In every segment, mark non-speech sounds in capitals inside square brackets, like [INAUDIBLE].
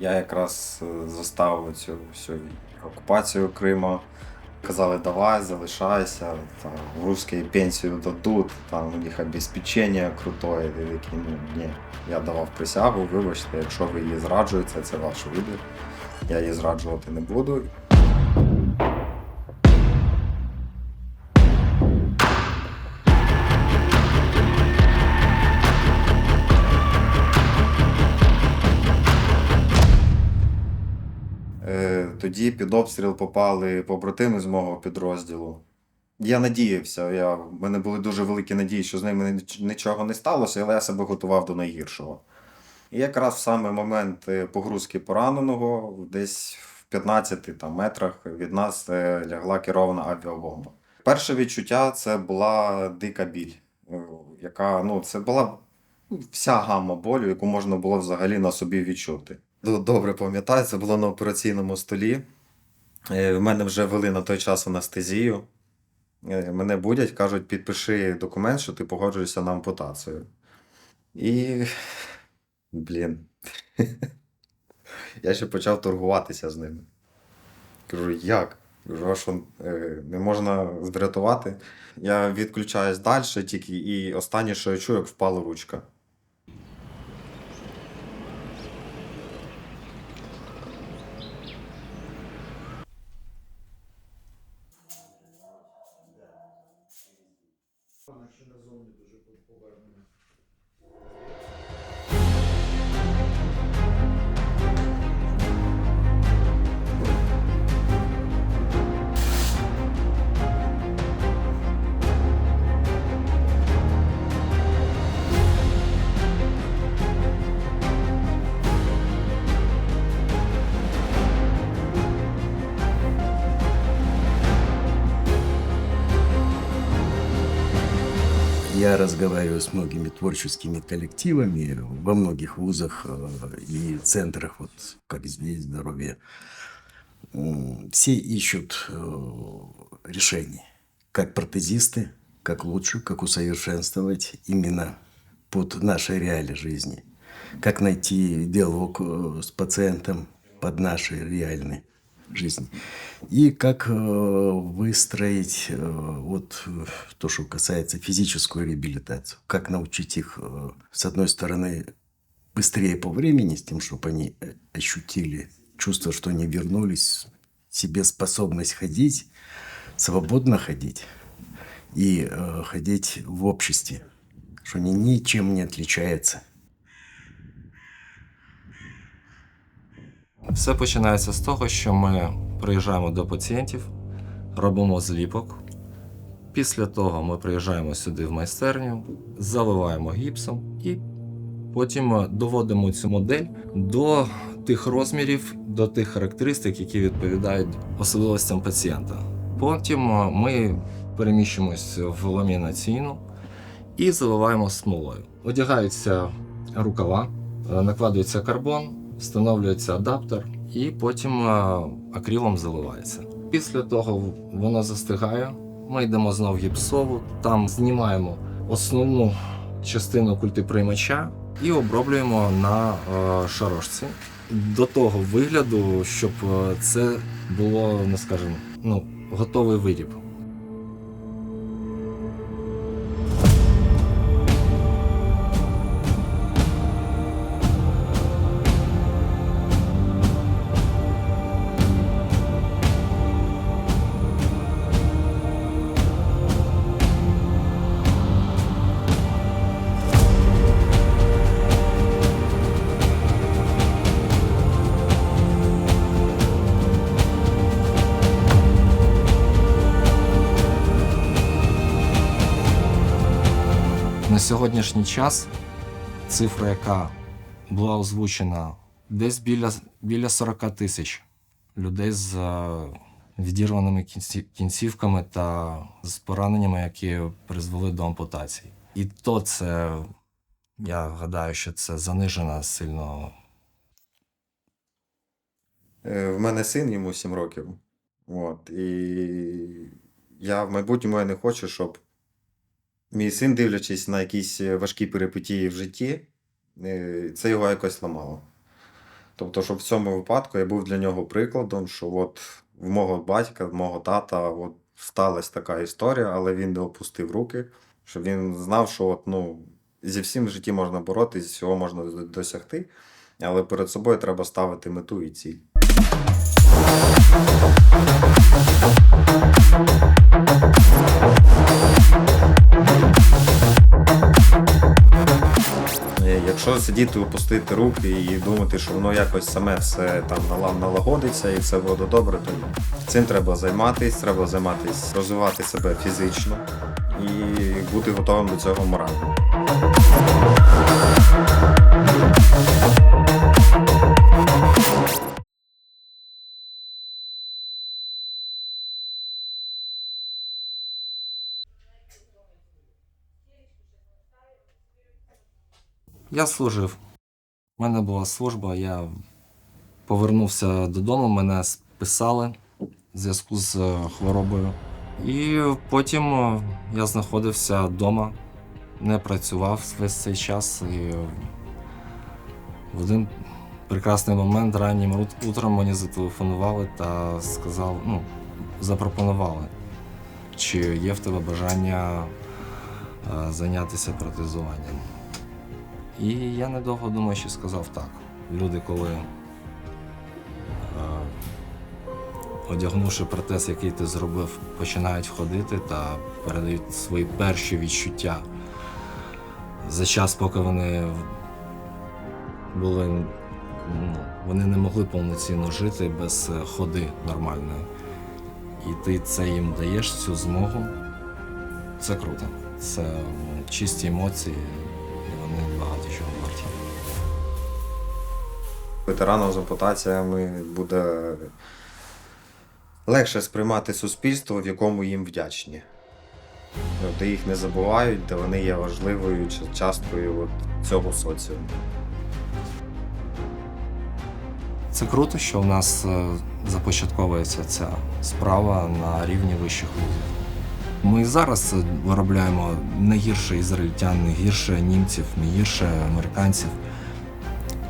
Я якраз е, застав цю всю окупацію Криму. Казали, давай, залишайся, там, в русській пенсію дадуть, там у них обезпечення крутое. І такі, ну ні. Я давав присягу, вибачте, якщо ви її зраджуєте, це ваш вибір. Я її зраджувати не буду. Тоді під обстріл попали побратими з мого підрозділу. Я надіявся, я, в мене були дуже великі надії, що з ними нічого не сталося, але я себе готував до найгіршого. І якраз в саме момент е, погрузки пораненого, десь в 15 там, метрах від нас е, лягла керована авіабомба. Перше відчуття це була дика біль, е, яка ну, це була вся гамма болю, яку можна було взагалі на собі відчути. Добре пам'ятаю, це було на операційному столі. Е, В мене вже вели на той час анестезію. Е, Мене будять, кажуть, підпиши документ, що ти погоджуєшся на ампутацію. І. Блін. [LAUGHS] Я ще почав торгуватися з ними. Кажу, як? Кажу, що е, не можна врятувати? Я відключаюсь далі, тільки і останнє, що я чую, як впала ручка. Я разговариваю с многими творческими коллективами во многих вузах э, и центрах, вот как здесь, здоровье. Все ищут э, решений, как протезисты, как лучше, как усовершенствовать именно под наши реалии жизни, как найти диалог э, с пациентом под наши реальные жизни. И как э, выстроить э, вот э, то, что касается физическую реабилитацию. Как научить их, с одной стороны, быстрее по времени, с тем, чтобы они ощутили чувство, что они вернулись, себе способность ходить, свободно ходить и ходить в обществе, что они ничем не отличаются Все починається з того, що ми приїжджаємо до пацієнтів, робимо зліпок. Після того ми приїжджаємо сюди в майстерню, заливаємо гіпсом і потім е, доводимо цю модель до тих розмірів, до тих характеристик, які відповідають особливостям пацієнта. Потім е, ми переміщуємось в ламінаційну і заливаємо смолою. Одягаються рукава, е, накладується карбон, встановлюється адаптер і потім е, акрилом заливається. Після того воно застигає. Ми йдемо знов в гіпсову, там знімаємо основну частину культиприймача і оброблюємо на е, шарошці до того вигляду, щоб е, це було, ну скажімо, ну, готовий виріб. Сьогоднішній час цифра, яка була озвучена, десь біля, біля 40 тисяч людей з е, відірваними кінцівками та з пораненнями, які призвели до ампутації. І то це, я гадаю, що це занижена сильно Е, В мене син, йому 7 років. От, і я в майбутньому я не хочу, щоб мій син, дивлячись на якісь важкі перипетії в житті, е, це його якось ламало. Тобто, що в цьому випадку я був для нього прикладом, що от в мого батька, в мого тата, от сталася така історія, але він не опустив руки, що він знав, що от, ну, зі всім в житті можна боротися, всього можна досягти, але перед собою треба ставити мету і ціль. Е, Якщо сидіти, опустити руки і думати, що воно якось саме все там налагодиться і все буде добре, то. Цим треба займатися, треба займатися, розвивати себе фізично і бути готовим до цього морально. Я служив. У мене була служба, я повернувся додому, мене списали в зв'язку з е, хворобою. І потім е, я знаходився вдома, не працював весь цей час. І в один прекрасний момент раннім утром мені зателефонували та сказали, ну, запропонували, чи є в тебе бажання е, зайнятися протезуванням. І я недовго думаючи сказав так. Люди, коли е, одягнувши протез, який ти зробив, починають ходити та передають свої перші відчуття за час, поки вони були, вони не могли повноцінно жити без е, ходи нормальної. І ти це їм даєш цю змогу. Це круто. Це чисті емоції, Ветеранам з ампутаціями буде легше сприймати суспільство, в якому їм вдячні. Де їх не забувають, де вони є важливою часткою от цього соціуму. Це круто, що в нас е, започатковується ця справа на рівні вищих вузів. Ми зараз е, виробляємо не гірше ізраїльтян, не гірше німців, не гірше американців.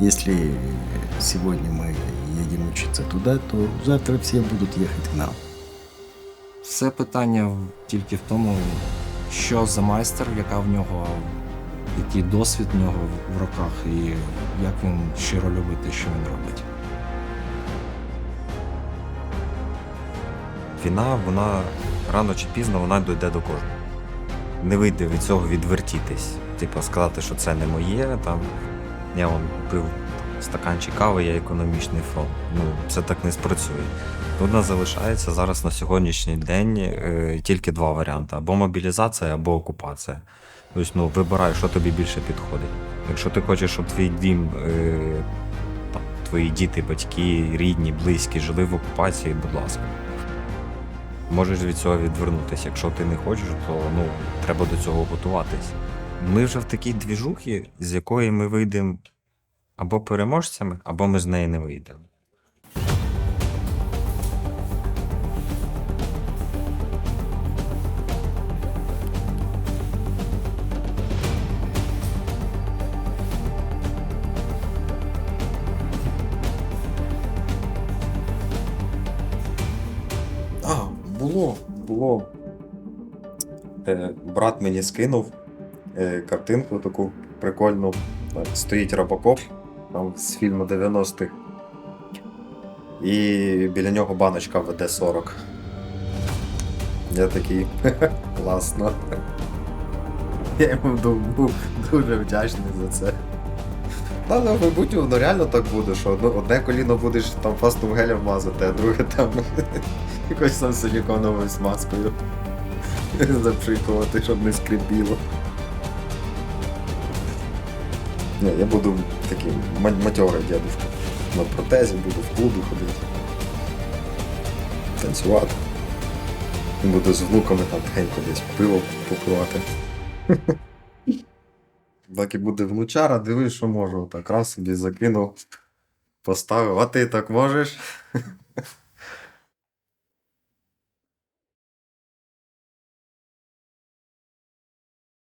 Если сегодня мы едем учиться туда, то завтра все будут ехать к нам. Все питання тільки в тому, що за майстер, яка в нього, який досвід в нього в- руках, і як він щиро любить те, що він робить. Війна, вона рано чи пізно вона дійде до кожного. Не вийде від цього відвертітись. Типу, сказати, що це не моє, там я вон пив стаканчик кави, я економічний фронт. Ну, це так не спрацює. Тут нас залишається зараз на сьогоднішній день е, тільки два варіанти: або мобілізація, або окупація. Тобто, ну, вибирай, що тобі більше підходить. Якщо ти хочеш, щоб твій дім, е, твої діти, батьки, рідні, близькі жили в окупації, будь ласка можеш від цього відвернутися. Якщо ти не хочеш, то ну, треба до цього готуватись. Ми вже в такій двіжухі, з якої ми вийдемо або переможцями, або ми з неї не вийдемо. Було, було. Е, брат мені скинув картинку таку прикольну. Стоїть Робокоп там, з фільму 90-х. І біля нього баночка ВД-40. Я такий [LAUGHS] класно. Я йому був дуже вдячний за це. Та ну, мабуть, воно реально так буде, що одне коліно будеш там фастом гелем мазати, а друге там [LAUGHS] якось там силіконовою смазкою [LAUGHS] запшикувати, щоб не скрипіло. Ні, я буду таким ма- матьорий дядушка. На протезі буду в клуби ходити. Танцювати. Буду з внуками там тихенько десь пиво попивати. [LAUGHS] Так і буде внучара, дивись, що можу. Так раз собі закинув, поставив, а ти так можеш? [LAUGHS]